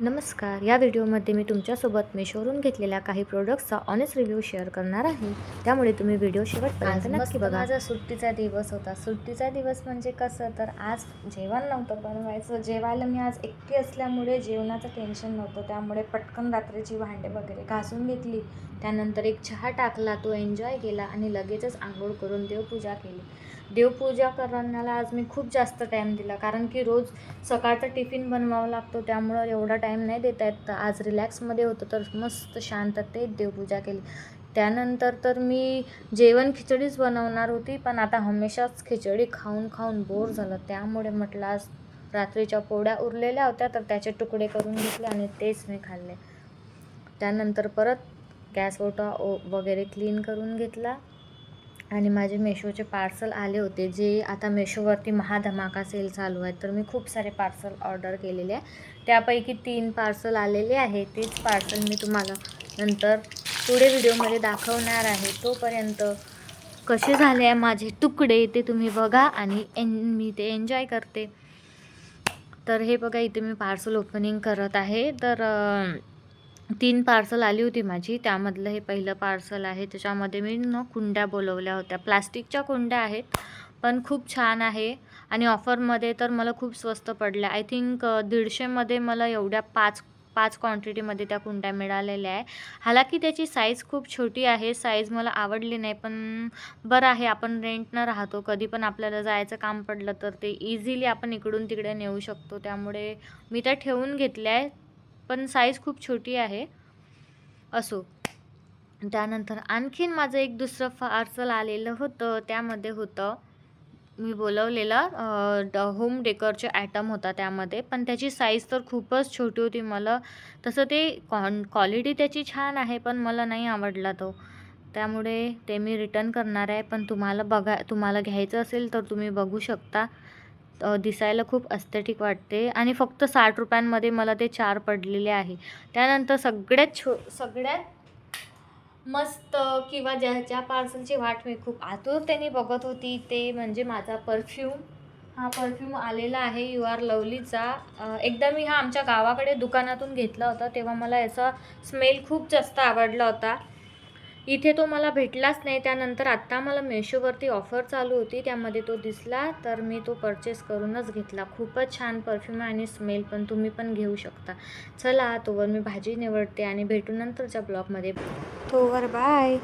नमस्कार. या व्हिडिओमध्ये मी तुमच्यासोबत मेशोरून घेतलेल्या काही प्रोडक्ट्सचा ऑनेस्ट रिव्ह्यू शेअर करणार आहे. त्यामुळे तुम्ही व्हिडिओ शेवटपर्यंत नक्की बघा. माझा सुट्टीचा दिवस होता. सुट्टीचा दिवस म्हणजे कसं? तर आज जेवण नव्हतं बनवायचं. जेवायला मी आज एकटी असल्यामुळे जेवणाचं टेन्शन नव्हतं. त्यामुळे पटकन रात्रीची भांडे वगैरे घासून घेतली. त्यानंतर एक चहा टाकला. तो एन्जॉय केला आणि लगेचच आंघोळ करून देवपूजा केली. देवपूजा करण्याला आज मी खूप जास्त टाईम दिला. कारण की रोज सकाळचा टिफिन बनवावा लागतो त्यामुळं एवढा टाईम नाही देता येत. तर आज रिलॅक्समध्ये होतं तर मस्त शांततेत देवपूजा केली. त्यानंतर तर मी जेवण खिचडीच बनवणार होती पण आता हमेशाच खिचडी खाऊन खाऊन बोर झालं. त्यामुळे म्हटलं आज रात्रीच्या पोळ्या उरलेल्या होत्या तर त्याचे तुकडे करून घेतले आणि तेच मी खाल्ले. त्यानंतर परत गॅस ओटा ओ वगैरे क्लीन करून घेतला. आणि माझे मेशोचे पार्सल आले होते जे आता मेशोवरती महाधमाका सेल चालू आहे तर मी खूप सारे पार्सल ऑर्डर केलेले आहे. त्यापैकी तीन पार्सल आलेले आहे. तेच पार्सल मी तुम्हाला नंतर पुढे व्हिडिओमध्ये दाखवणार आहे. तोपर्यंत कसे झाले आहे माझे तुकडे ते तुम्ही बघा आणि एन मी ते एन्जॉय करते. तर हे बघा इथे मी पार्सल ओपनिंग करत आहे. तर तीन पार्सल आली होती माझी. त्यामधलं हे पहिलं पार्सल आहे. त्याच्यामध्ये मी न कुंड्या बोलवल्या होत्या. प्लास्टिकच्या कुंड्या आहेत पण खूप छान आहे. आणि ऑफरमध्ये तर मला खूप स्वस्त पडल्या. आय थिंक दीडशेमध्ये मला एवढ्या पाच पाच क्वांटिटीमध्ये त्या कुंड्या मिळालेल्या आहे हालाकी त्याची साईज खूप छोटी आहे. साईज मला आवडली नाही पण बरं आहे. आपण रेंटनं राहतो. कधी पण आपल्याला जायचं काम पडलं तर ते इझिली आपण इकडून तिकडे नेऊ शकतो. त्यामुळे मी त्या ठेवून घेतल्या आहे पण साईज खूप छोटी आहे. असो. त्यानंतर आणखीन माझं एक दुसरं पार्सल आलेलं होतं. त्यामध्ये होतं मी बोलवलेलं ड होम डेकरचे ॲटम होता त्यामध्ये. पण त्याची साईज तर खूपच छोटी होती मला. तसं ते कॉन क्वालिटी त्याची छान आहे पण मला नाही आवडला तो. त्यामुळे ते मी रिटर्न करणार आहे. पण तुम्हाला बघा तुम्हाला घ्यायचं असेल तर तुम्ही बघू शकता. दिसायला खूप अस्थेटिक वाटते. आणि फक्त साठ रुपयांमध्ये मला ते चार पडलेले आहे. त्यानंतर सगळ्यात छो सगळ्यात मस्त किंवा ज्या ज्या पार्सलची वाट मी खूप आतुरतेने बघत होती ते म्हणजे माझा परफ्यूम हा परफ्यूम आलेला आहे. यू आर लवलीचा एकदा मी हा आमच्या गावाकडे दुकानातून घेतला होता तेव्हा मला याचा स्मेल खूप जास्त आवडला होता. इथे तो मला भेटलाच नाही. त्यानंतर आत्ता मला मेशोवरती ऑफर चालू होती. त्यामध्ये तो दिसला तर मी तो परचेस करूनच घेतला. खूपच छान परफ्यूम आणि स्मेल पण तुम्ही पण घेऊ शकता. चला तोवर मी भाजी निवडते आणि भेटू नंतरच्या ब्लॉगमध्ये तोवर बाय